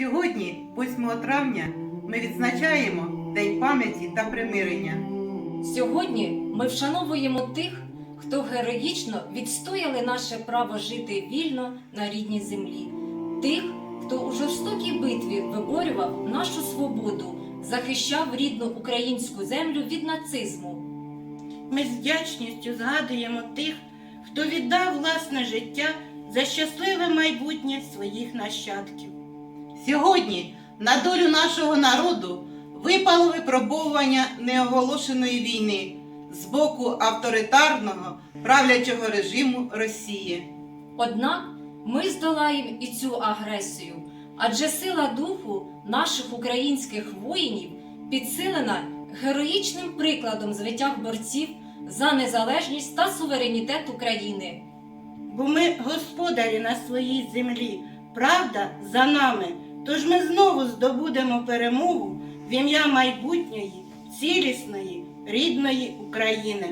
Сьогодні, 8 травня, ми відзначаємо День пам'яті та примирення. Сьогодні ми вшановуємо тих, хто героїчно відстояли наше право жити вільно на рідній землі, тих, хто у жорстокій битві виборював нашу свободу, захищав рідну українську землю від нацизму. Ми з вдячністю згадуємо тих, хто віддав власне життя за щасливе майбутнє своїх нащадків. Сьогодні на долю нашого народу випало випробовування неоголошеної війни з боку авторитарного правлячого режиму Росії. Однак ми здолаємо і цю агресію, адже сила духу наших українських воїнів підсилена героїчним прикладом звитяг борців за незалежність та суверенітет України. Бо ми господарі на своїй землі, правда за нами. Тож ми знову здобудемо перемогу в ім'я майбутньої, цілісної, рідної України.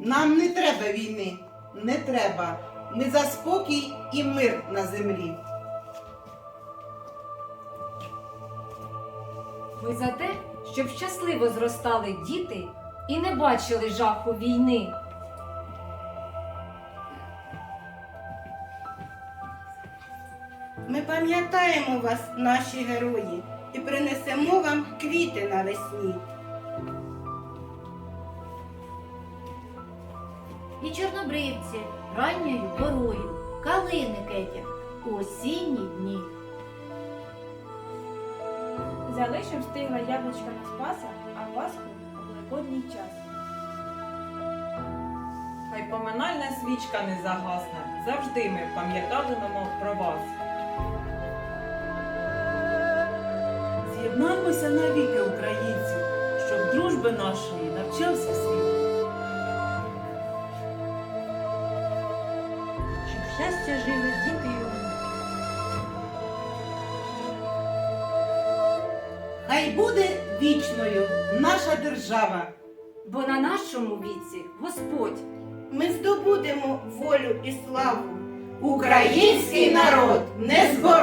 Нам не треба війни, не треба. Ми за спокій і мир на землі. Ми за те, щоб щасливо зростали діти і не бачили жаху війни. Ми пам'ятаємо вас, наші герої, і принесемо вам квіти навесні. І чорнобривці ранньою порою, калини Кетя у осінні дні. Взяли, щоб встигла яблучка на спаса, а Пасху у великодній час. Хай поминальна свічка не загасне, завжди ми пам'ятатимемо про вас. Дружби нашої навчався світ. Щоб щастя жили діти онуки. Хай буде вічною наша держава. Бо на нашому віці Господь Ми здобудемо волю і славу. Український народ не збороть!